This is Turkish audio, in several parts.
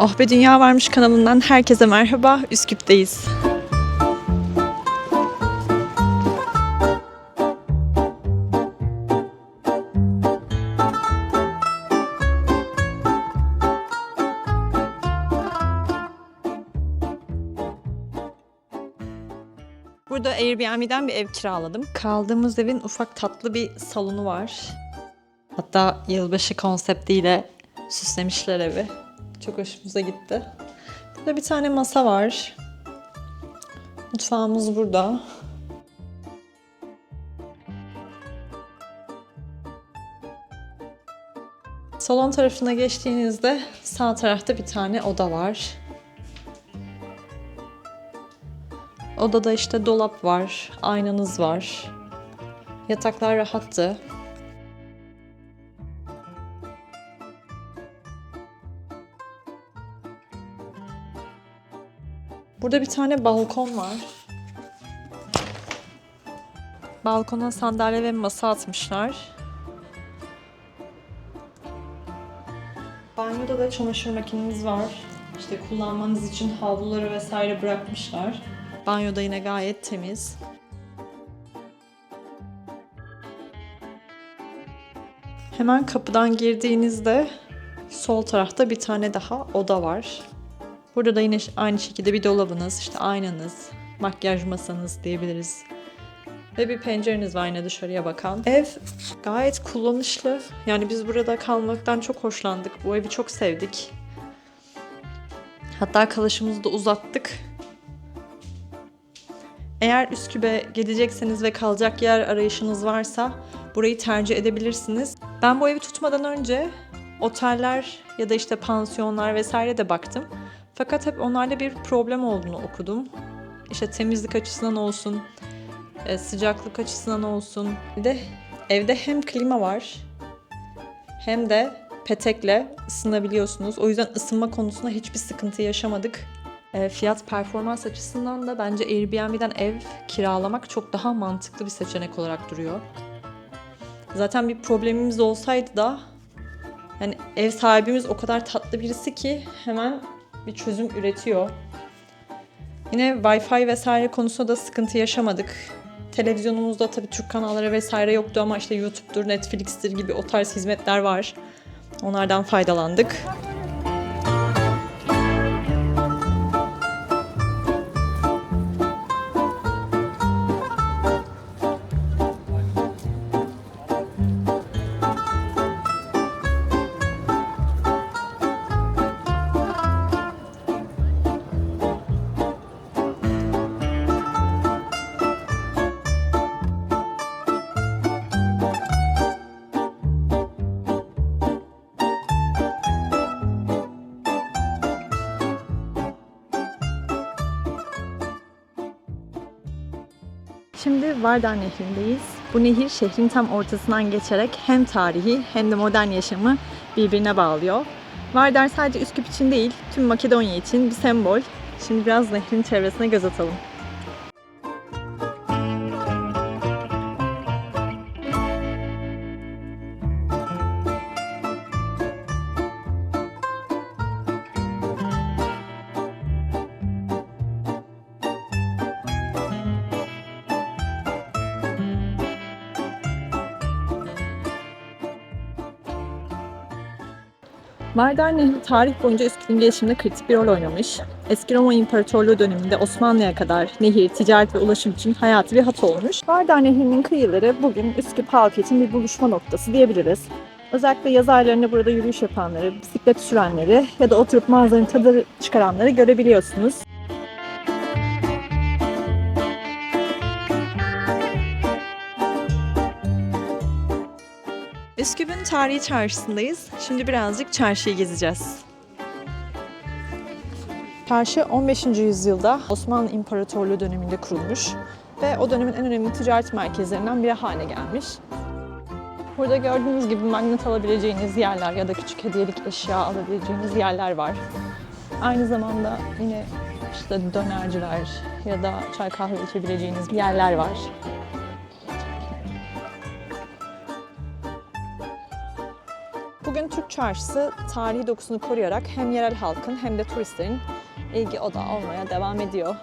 Oh Be Dünya Varmış kanalından herkese merhaba. Üsküp'teyiz. Burada Airbnb'den bir ev kiraladım. Kaldığımız evin ufak tatlı bir salonu var. Hatta yılbaşı konseptiyle süslemişler evi. Çok hoşumuza gitti. Burada bir tane masa var. Mutfağımız burada. Salon tarafına geçtiğinizde sağ tarafta bir tane oda var. Odada işte dolap var, aynanız var. Yataklar rahattı. Burada bir tane balkon var. Balkona sandalye ve masa atmışlar. Banyoda da çamaşır makineniz var. İşte kullanmanız için havluları vesaire bırakmışlar. Banyoda yine gayet temiz. Hemen kapıdan girdiğinizde sol tarafta bir tane daha oda var. Burada da yine aynı şekilde bir dolabınız, işte aynanız, makyaj masanız diyebiliriz. Ve bir pencereniz var yine dışarıya bakan. Ev gayet kullanışlı. Yani biz burada kalmaktan çok hoşlandık. Bu evi çok sevdik. Hatta kalışımızı da uzattık. Eğer Üsküp'e gidecekseniz ve kalacak yer arayışınız varsa burayı tercih edebilirsiniz. Ben bu evi tutmadan önce oteller ya da işte pansiyonlar vesaire de baktım. Fakat hep onlarda bir problem olduğunu okudum. İşte temizlik açısından olsun, e, sıcaklık açısından olsun. Bir de evde hem klima var hem de petekle ısınabiliyorsunuz. O yüzden ısınma konusunda hiçbir sıkıntı yaşamadık. E, Fiyat performans açısından da bence Airbnb'den ev kiralamak çok daha mantıklı bir seçenek olarak duruyor. Zaten bir problemimiz olsaydı da yani ev sahibimiz o kadar tatlı birisi ki hemen bir çözüm üretiyor. Yine Wi-Fi vesaire konusunda da sıkıntı yaşamadık. Televizyonumuzda tabii Türk kanalları vesaire yoktu ama işte YouTube'dur, Netflix'tir gibi o tarz hizmetler var. Onlardan faydalandık. Şimdi Vardar Nehri'ndeyiz. Bu nehir şehrin tam ortasından geçerek hem tarihi hem de modern yaşamı birbirine bağlıyor. Vardar sadece Üsküp için değil, tüm Makedonya için bir sembol. Şimdi biraz nehrin çevresine göz atalım. Vardar Nehri tarih boyunca Üsküp'ün gelişiminde kritik bir rol oynamış. Eski Roma İmparatorluğu döneminde Osmanlı'ya kadar nehir, ticaret ve ulaşım için hayati bir hat olmuş. Vardar Nehri'nin kıyıları bugün Üsküp halkı için bir buluşma noktası diyebiliriz. Özellikle yaz aylarında burada yürüyüş yapanları, bisiklet sürenleri ya da oturup manzaranın tadı çıkaranları görebiliyorsunuz. Üsküp'ün tarihi çarşısındayız. Şimdi birazcık çarşıyı gezeceğiz. Çarşı 15. yüzyılda Osmanlı İmparatorluğu döneminde kurulmuş ve o dönemin en önemli ticaret merkezlerinden biri haline gelmiş. Burada gördüğünüz gibi magnet alabileceğiniz yerler ya da küçük hediyelik eşya alabileceğiniz yerler var. Aynı zamanda yine işte dönerciler ya da çay kahve içebileceğiniz yerler var. Çarşısı tarihi dokusunu koruyarak hem yerel halkın hem de turistlerin ilgi odağı olmaya devam ediyor.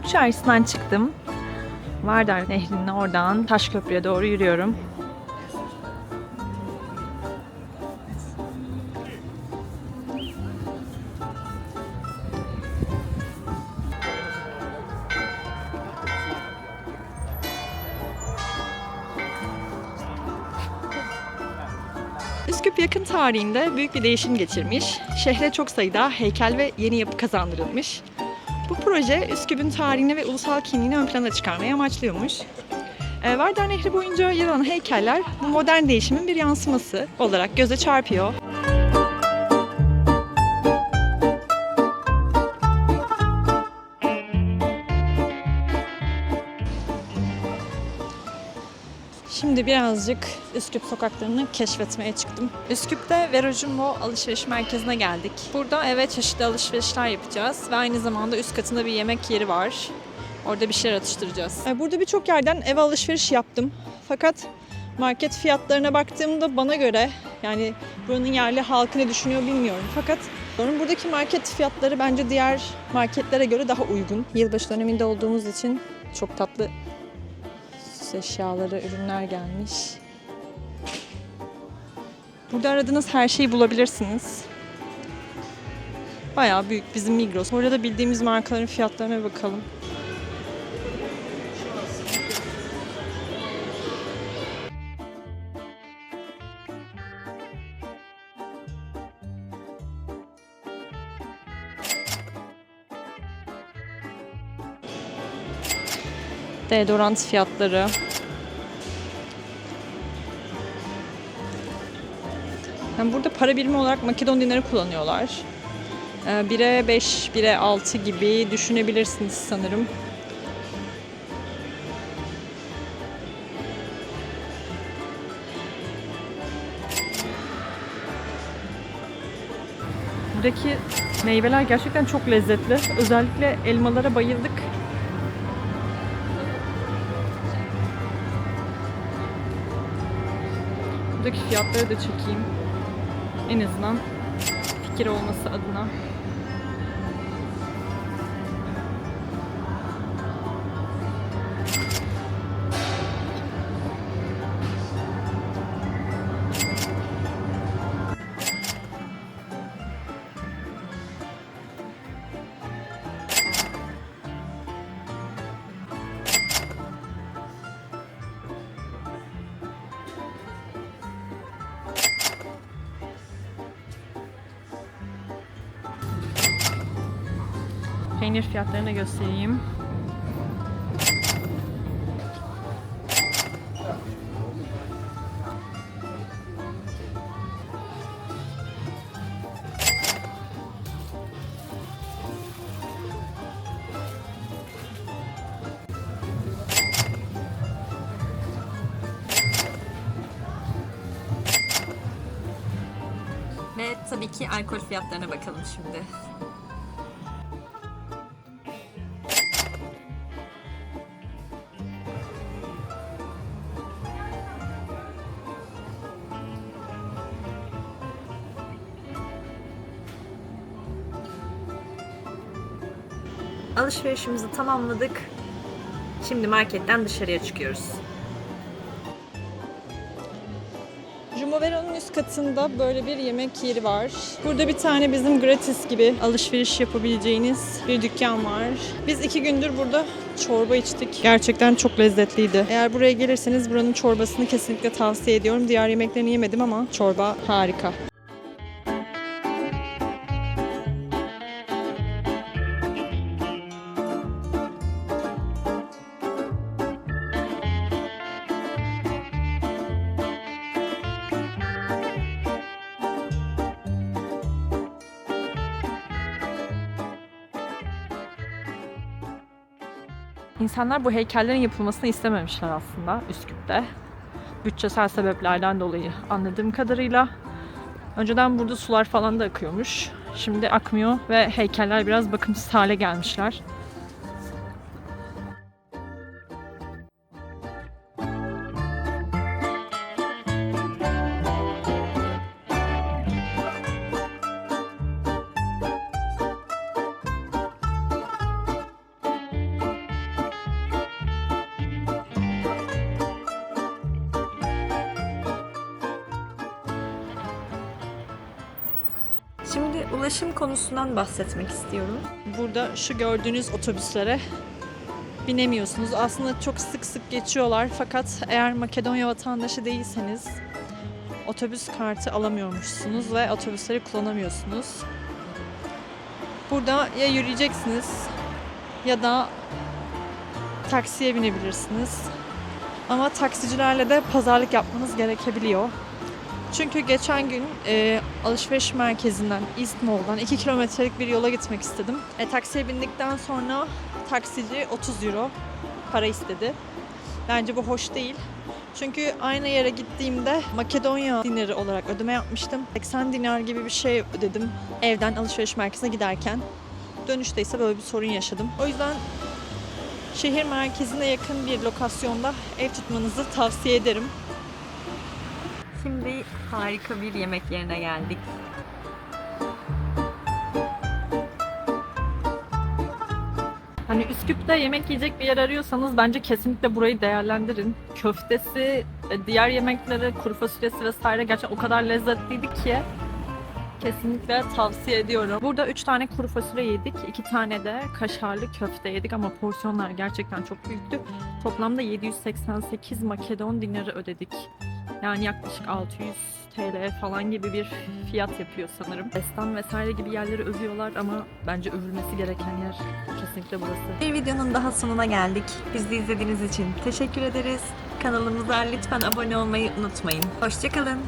Türk Çarşısı'ndan çıktım. Vardar Nehri'nin oradan Taşköprü'ye doğru yürüyorum. Üsküp yakın tarihinde büyük bir değişim geçirmiş. Şehre çok sayıda heykel ve yeni yapı kazandırılmış. Bu proje Üsküp'ün tarihini ve ulusal kimliğini ön plana çıkarmayı amaçlıyormuş. Ee, Vardar Nehri boyunca yer alan heykeller bu modern değişimin bir yansıması olarak göze çarpıyor. Şimdi birazcık Üsküp sokaklarını keşfetmeye çıktım. Üsküp'te Vero Jumbo alışveriş merkezine geldik. Burada eve çeşitli alışverişler yapacağız ve aynı zamanda üst katında bir yemek yeri var. Orada bir şeyler atıştıracağız. Ee, Burada birçok yerden eve alışveriş yaptım. Fakat market fiyatlarına baktığımda bana göre yani buranın yerli halkı ne düşünüyor bilmiyorum. Fakat buradaki market fiyatları bence diğer marketlere göre daha uygun. Yılbaşı döneminde olduğumuz için çok tatlı eşyaları, ürünler gelmiş. Burada aradığınız her şeyi bulabilirsiniz. Bayağı büyük bizim Migros. Orada da bildiğimiz markaların fiyatlarına bakalım. Deodorant fiyatları. Yani burada para birimi olarak Makedon dinarı kullanıyorlar. 1'e 5, 1'e 6 gibi düşünebilirsiniz sanırım. Buradaki meyveler gerçekten çok lezzetli. Özellikle elmalara bayıldık. Fiyatları da çekeyim. En azından fikir olması adına. Peynir fiyatlarını göstereyim. Ve tabii ki alkol fiyatlarına bakalım şimdi. Alışverişimizi tamamladık. Şimdi marketten dışarıya çıkıyoruz. Jumovero'nun üst katında böyle bir yemek yeri var. Burada bir tane bizim gratis gibi alışveriş yapabileceğiniz bir dükkan var. Biz iki gündür burada çorba içtik. Gerçekten çok lezzetliydi. Eğer buraya gelirseniz buranın çorbasını kesinlikle tavsiye ediyorum. Diğer yemeklerini yemedim ama çorba harika. İnsanlar bu heykellerin yapılmasını istememişler aslında Üsküp'te. Bütçesel sebeplerden dolayı anladığım kadarıyla. Önceden burada sular falan da akıyormuş. Şimdi akmıyor ve heykeller biraz bakımsız hale gelmişler. Şimdi ulaşım konusundan bahsetmek istiyorum. Burada şu gördüğünüz otobüslere binemiyorsunuz. Aslında çok sık sık geçiyorlar fakat eğer Makedonya vatandaşı değilseniz otobüs kartı alamıyormuşsunuz ve otobüsleri kullanamıyorsunuz. Burada ya yürüyeceksiniz ya da taksiye binebilirsiniz. Ama taksicilerle de pazarlık yapmanız gerekebiliyor. Çünkü geçen gün e, alışveriş merkezinden East Mall'dan 2 kilometrelik bir yola gitmek istedim. E, taksiye bindikten sonra taksici 30 euro para istedi. Bence bu hoş değil. Çünkü aynı yere gittiğimde Makedonya dinarı olarak ödeme yapmıştım. 80 dinar gibi bir şey ödedim evden alışveriş merkezine giderken. Dönüşte ise böyle bir sorun yaşadım. O yüzden şehir merkezine yakın bir lokasyonda ev tutmanızı tavsiye ederim. Şimdi harika bir yemek yerine geldik. Hani Üsküp'te yemek yiyecek bir yer arıyorsanız bence kesinlikle burayı değerlendirin. Köftesi, e, diğer yemekleri, kuru fasulyesi vesaire gerçekten o kadar lezzetliydi ki kesinlikle tavsiye ediyorum. Burada 3 tane kuru fasulye yedik, 2 tane de kaşarlı köfte yedik ama porsiyonlar gerçekten çok büyüktü. Toplamda 788 Makedon dinarı ödedik. Yani yaklaşık 600 TL falan gibi bir fiyat yapıyor sanırım. Destan vesaire gibi yerleri övüyorlar ama bence övülmesi gereken yer kesinlikle burası. Bir videonun daha sonuna geldik. Bizi izlediğiniz için teşekkür ederiz. Kanalımıza lütfen abone olmayı unutmayın. Hoşçakalın.